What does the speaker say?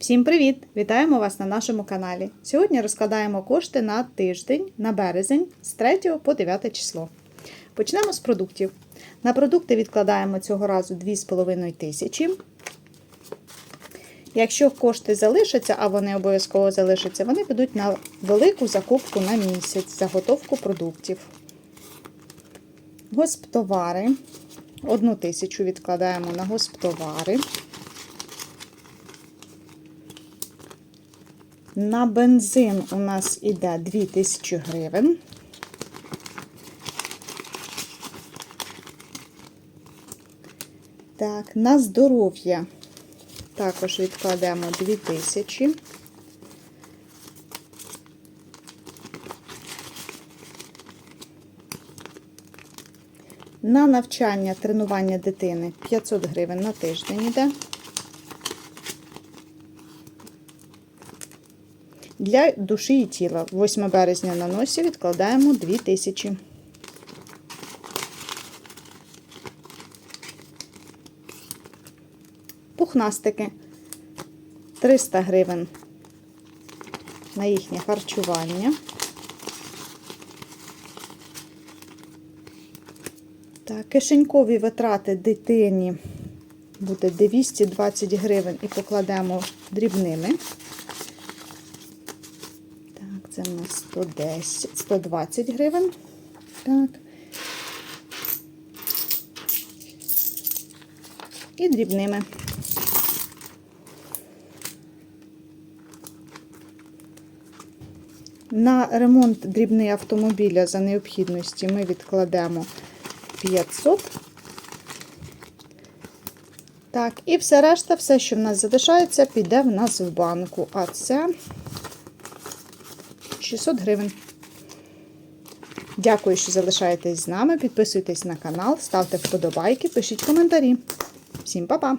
Всім привіт! Вітаємо вас на нашому каналі. Сьогодні розкладаємо кошти на тиждень, на березень з 3 по 9 число. Почнемо з продуктів. На продукти відкладаємо цього разу 2,5 тисячі. Якщо кошти залишаться, а вони обов'язково залишаться, вони підуть на велику закупку на місяць, заготовку продуктів. Госптовари. Одну тисячу відкладаємо на госптовари. На бензин у нас іде 2000 гривень. Так, на здоров'я також відкладемо 2000. На навчання тренування дитини 500 гривень на тиждень йде. Для душі і тіла 8 березня на носі відкладаємо 2000. Пухнастики 300 гривень на їхнє харчування. Так, кишенькові витрати дитині буде 220 гривень і покладемо дрібними. Це в нас 110, 120 гривень. Так. І дрібними. На ремонт дрібний автомобіля за необхідності ми відкладемо 500. Так, і все решта, все, що в нас залишається, піде в нас в банку. А це 600 гривень. Дякую, що залишаєтесь з нами. Підписуйтесь на канал, ставте вподобайки, пишіть коментарі. Всім па-па!